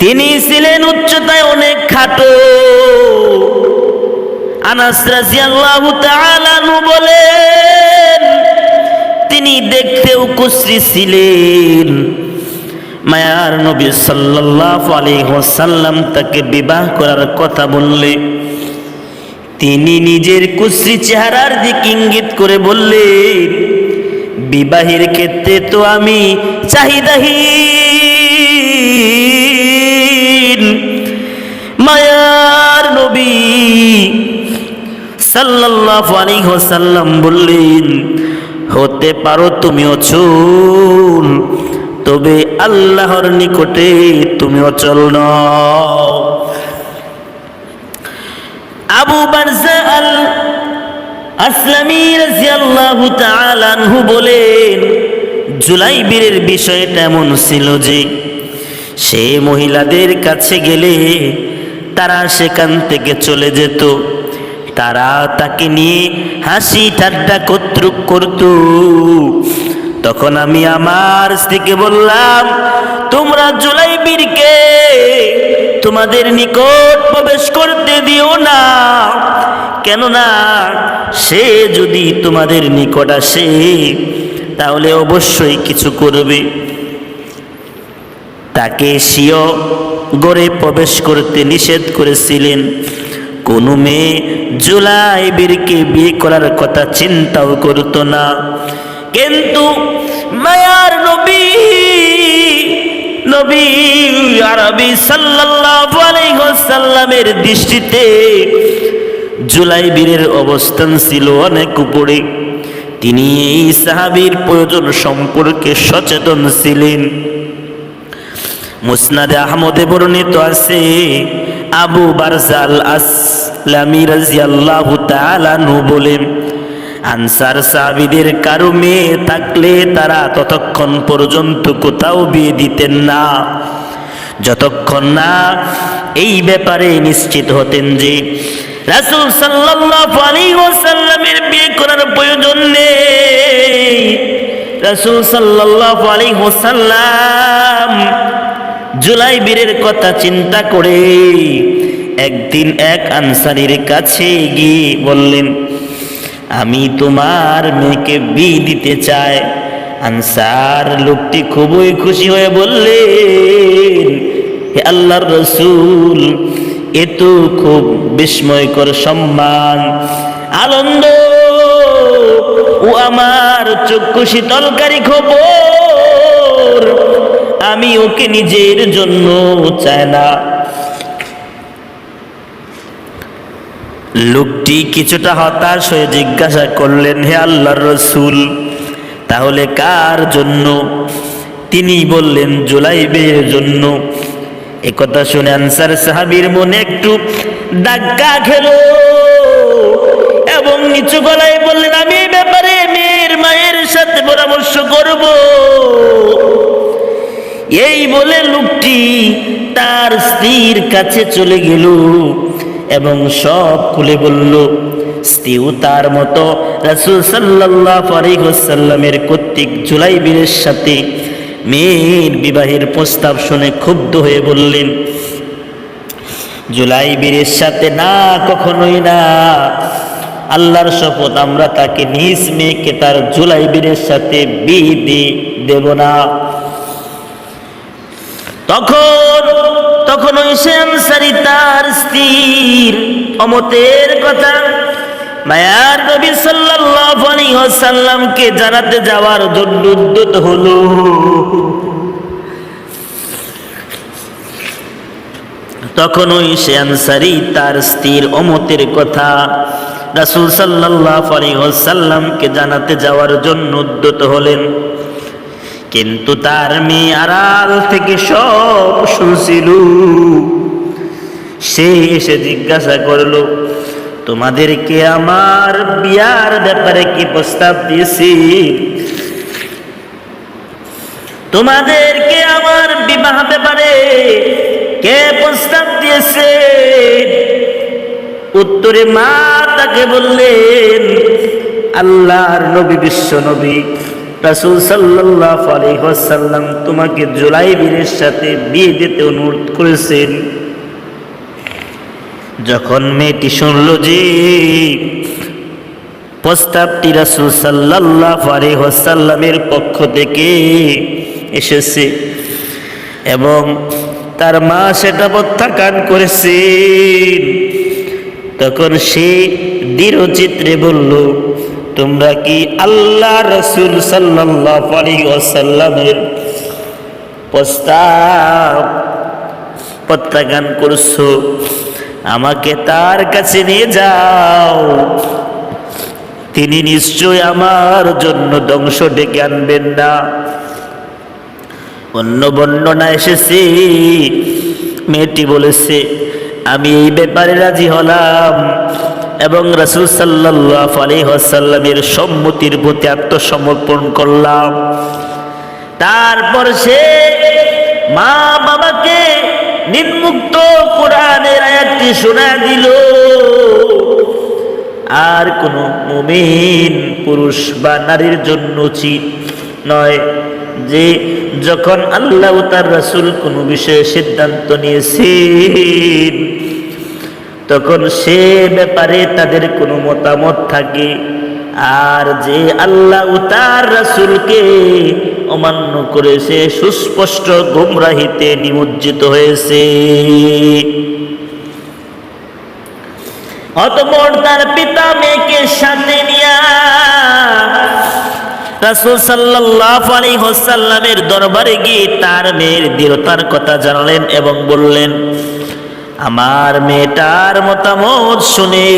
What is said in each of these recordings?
তিনি ছিলেন উচ্চতায় অনেক খাটো। আনাস বলেন, তিনি দেখতেও কুশ্রী ছিলেন। মায়ার নবী সাল্লাল্লাহু আলাইহি ওয়াসাল্লাম তাকে বিবাহ করার কথা বললে। তিনি নিজের কুশ্রী চেহারার দিক ইঙ্গিত করে বললেন, বিবাহের ক্ষেত্রে তো আমি চাহিদাহীন। মায়ার নবী সাল্লাল্লাহু আলাইহি ওয়াসাল্লাম বললেন, হতে পারো তুমি অচল তবে আল্লাহর নিকটে তুমি অচল নও আবু বারজা আল আসলামী রাদিয়াল্লাহু তাআলা আনহু বলেন জুলাইবিরের বিষয়টা এমন ছিল যে সে মহিলাদের কাছে গেলে তারা সেখান থেকে চলে যেত। তারা তাকে নিয়ে হাসি ঠাট্টা কর্তৃক করত। তখন আমি আমার স্ত্রীকে বললাম, তোমরা জুলাইবিরকে তোমাদের নিকট প্রবেশ করতে দিও না। কেননা সে যদি তোমাদের নিকট আসে, তাহলে অবশ্যই কিছু করবে। তাকে স্বীয় গড়ে প্রবেশ করতে নিষেধ করেছিলেন। কোনো মেয়ে জুলাই বীরকে বিয়ে করার কথা চিন্তাও করত না। কিন্তু মায়ার নবী নবী আরবি সাল্লাল্লাহু আলাইহি ওয়াসাল্লামের দৃষ্টিতে জুলাই বীরের অবস্থান ছিল অনেক উপরে। তিনি এই সাহাবীর প্রয়োজন সম্পর্কে সচেতন ছিলেন। মুসনাদে আহমদে বর্ণিত আছে, আবু বারজাল আসলামী রাজিয়াল্লাহু তাআলা নু বলেন আনসার সাহাবীদের কারও মেয়ে থাকলে তারা ততক্ষণ পর্যন্ত কোথাও বিয়ে দিতেন না। যতক্ষণ না এই ব্যাপারে নিশ্চিত হতেন যে রাসূল সাল্লাল্লাহু আলাইহি ওয়াসাল্লামের বিয়ে করার প্রয়োজন নেই। রাসূল সাল্লাল্লাহু আলাইহি ওয়াসাল্লাম জুলাই বীরের কথা চিন্তা করে একদিন এক আনসারীর কাছে গিয়ে বললেন, আমি তোমার মেয়েকে বিয়ে দিতে চাই। আনসার লোকটি খুবই খুশি হয়ে বললেন, হে আল্লাহর রসুল, এ তো খুব বিস্ময়কর সম্মান। আনন্দ, ও আমার চক্ষু শীতলকারী খবর আমি ওকে নিজের জন্য চাই না। লোকটি কিছুটা হতাশ হয়ে জিজ্ঞাসা করলেন, হে আল্লাহর রসুল, তাহলে কার জন্য? তিনি বললেন, জুলাইবের জন্য। একথা শুনে আনসার সাহাবীর মনে একটু দাগ্গা খেল এবং নিচু গলায় বললেন, আমি ব্যাপারে মেয়ের মায়ের সাথে পরামর্শ করব। এই বলে লোকটি তার স্ত্রীর কাছে চলে গেল এবং সব খুলে বলল, স্ত্রীও তার মতো রাসুল সাল্লাহ আলাইসাল্লামের কর্তৃক জুলাই বীরের সাথে মেয়ের বিবাহের প্রস্তাব শুনে ক্ষুব্ধ হয়ে বললেন জুলাই বীরের সাথে না, কখনোই না। আল্লাহর শপথ আমরা তাকে নিজ মেয়েকে তার জুলাই বীরের সাথে বিয়ে দেব না। তখন তখন ওই আনসারি তার স্ত্রীর অমতের কথা। মায়ার নবী সাল্লাল্লাহু আলাইহি ওয়াসাল্লামকে জানাতে যাওয়ার জন্য উদ্যত হলো। তখন ওই সে আনসারি তার স্ত্রীর অমতের কথা রাসূল সাল্লাল্লাহু আলাইহি ওয়াসাল্লামকে জানাতে যাওয়ার জন্য উদ্যত হলেন। কিন্তু তার মেয়ে আড়াল থেকে সব শুনছিল। সে এসে জিজ্ঞাসা করল, তোমাদেরকে আমার বিয়ার ব্যাপারে কি প্রস্তাব দিয়েছি? তোমাদেরকে আমার বিবাহ ব্যাপারে কে প্রস্তাব দিয়েছে? উত্তরে মা তাকে বললেন, আল্লাহর নবী বিশ্ব নবী। রাসূল সাল্লাল্লাহু আলাইহি ওয়াসাল্লাম তোমাকে জুলাইবিরের সাথে বিয়ে দিতে অনুরোধ করেছেন। যখন মেয়েটি শুনল যে প্রস্তাবটি রাসূল সাল্লাল্লাহু আলাইহি ওয়াসাল্লামের পক্ষ থেকে এসেছে এবং তার মা সেটা প্রত্যাখ্যান করেছেন, তখন সে দৃঢ়চিত্রে বলল তোমরা কি আল্লাহ রসুল ওয়াসাল্লামের প্রস্তাব, প্রত্যাখ্যান করছ? আমাকে তার কাছে নিয়ে যাও। তিনি নিশ্চয় আমার জন্য ধ্বংস ডেকে আনবেন না। অন্য বর্ণনা এসেছে, মেয়েটি বলেছে, আমি এই ব্যাপারে রাজি হলাম। এবং রাসুল সাল্লাহ আলহাসাল্লামের সম্মতির প্রতি আত্মসমর্পণ করলাম। তারপর সে মা বাবাকে নিম্মুক্ত কোরআনের আয়াতটি শোনা দিল। আর কোন মুমিন, পুরুষ বা নারীর জন্য উচিত নয় যে যখন আল্লাহ তার রাসূল কোনো বিষয়ে সিদ্ধান্ত নিয়েছেন তখন সে ব্যাপারে তাদের কোনো মতামত থাকে। আর যে আল্লাহ তার রাসূলকে অমান্য করেছে, সুস্পষ্ট গুমরাহিতে নিমজ্জিত হয়েছে। অতপর তার পিতা মেয়েকে সাথে নিয়া রাসূল সাল্লাল্লাহু আলাইহি ওয়াসাল্লামের দরবারে গিয়ে তার মেয়ের দৃঢ়তার কথা জানালেন এবং বললেন আমার মেয়েটার মতামত শুনে।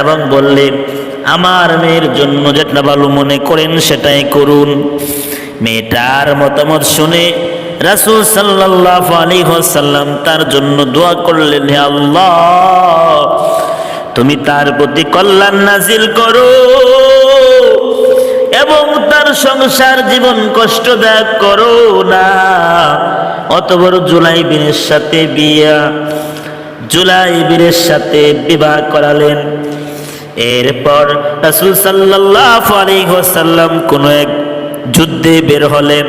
এবং বললেন আমার মেয়ের জন্য যেটা ভালো মনে করেন সেটাই করুন। মেয়েটার মতামত শুনে রাসূল সাল্লাল্লাহু আলাইহি ওয়াসাল্লাম তার জন্য দোয়া করলেন, হে আল্লাহ, তুমি তার প্রতি কল্যাণ নাজিল করো এবং তার সংসার জীবন কষ্ট কষ্টদায়ক করো না। অত বড় জুলাই বিনের সাথে বিয়া, জুলাই বীরের সাথে বিবাহ করালেন। এরপর রাসূল সাল্লাল্লাহু আলাইহি ওয়াসাল্লাম কোন এক যুদ্ধে বের হলেন।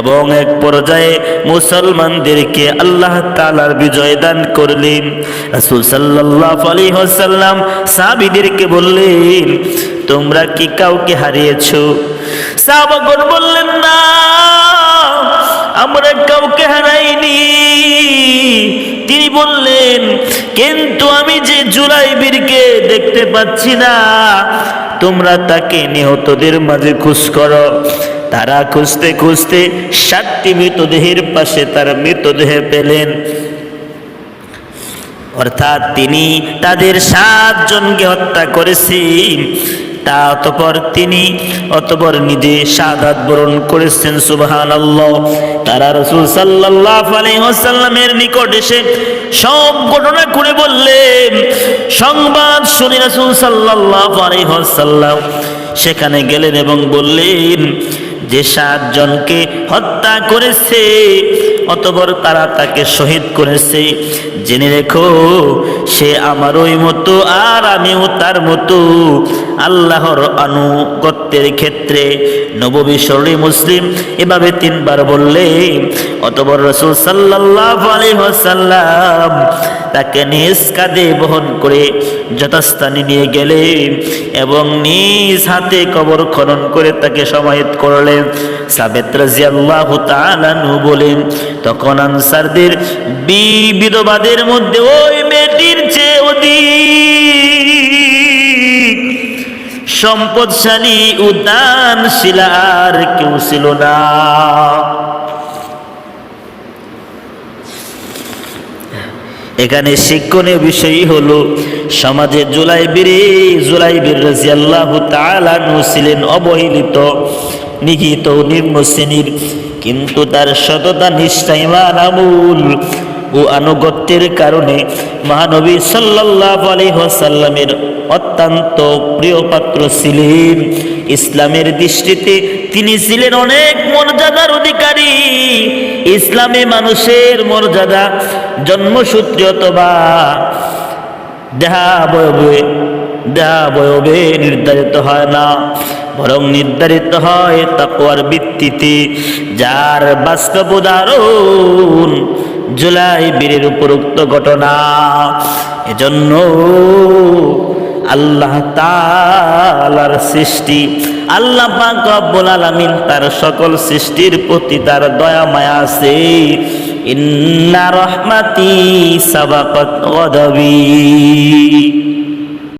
এবং এক পর্যায়ে মুসলমানদেরকে আল্লাহ তাআলার বিজয় দান করলেন। রাসূল সাল্লাল্লাহু আলাইহি ওয়াসাল্লাম সাহাবীদেরকে বললেন, তোমরা কি কাউকে হারিয়েছো? সাহাবাগণ বললেন, না, আমরা কাউকে হারাইনি। তিনি বললেন, কিন্তু আমি যে জুলাইবিরকে দেখতে পাচ্ছি না, তোমরা তাকে নিহতদের মাঝে খুঁজ করো। তারা খুঁজতে খুঁজতে সাতটি মৃতদেহের পাশে তার মৃতদেহ পেলেন। অর্থাৎ তিনি তাদের সাতজনকে হত্যা করেছেন। তা অতপর তিনি অতপর নিজে সাদাত বরণ করেছেন সুবহান আল্লাহ তারা রসুল সাল্লাহ আলাইসাল্লামের নিকট এসে সব ঘটনা করে বললেন। সংবাদ শুনে রসুল সাল্লাহ আলাইসাল্লাম সেখানে গেলেন এবং বললেন যে সাতজনকে হত্যা করেছে, অতবর তারা তাকে শহীদ করেছে। জেনে রেখো, সে আমার ওই মতো আর আমিও তার মতো। আল্লাহর আনুগত্যের ক্ষেত্রে নববী শরী মুসলিম এভাবে তিনবার বললে, অতবর রসুল সাল্লাহ আলহাসাল্লাম তাকে নিজ কাঁধে বহন করে যথাস্থানে নিয়ে গেলে এবং নিজ হাতে কবর খনন করে তাকে সমাহিত করলেন সাবেত রাজিয়াল্লাহ তাআলাহু বলেন, তখন আনসারদের বীর বিধবাদের মধ্যে ওই মেয়েটির চেয়ে অধিক সম্পদশালী উদানশীল আর কেউ ছিল না। এখানে শিক্ষণীয় বিষয় হলো, সমাজে জুলাই বীরে, জুলাই বীর রাজিয়াল্লাহ তালানু ছিলেন অবহেলিত, নিহিত নিম্ন শ্রেণির। কিন্তু তার সততা, নিষ্ঠা, ইমান ও আনুগত্যের কারণে মহানবী সাল্লাল্লাহু আলাইহি ওয়াসাল্লামের অত্যন্ত প্রিয় পাত্র ছিলেন। ইসলামের দৃষ্টিতে তিনি ছিলেন অনেক মর্যাদার অধিকারী। ইসলামে মানুষের মর্যাদা, জন্মসূত্রে অথবা দেহা বয়বে দেহা বয়বে নির্ধারিত হয় না, বরং নির্ধারিত হয় তাকওয়ার ভিত্তিতে, যার বাস্তব উদাহরণ জুলাই বীরের উপরোক্ত ঘটনা। এজন্য আল্লাহ তালার সৃষ্টি। আল্লাহ পাক রব্বুল আলামিন তার সকল সৃষ্টির প্রতি তার দয়া, মায়া আছে। ইন্না রহমাতি সবাকত গদাবি।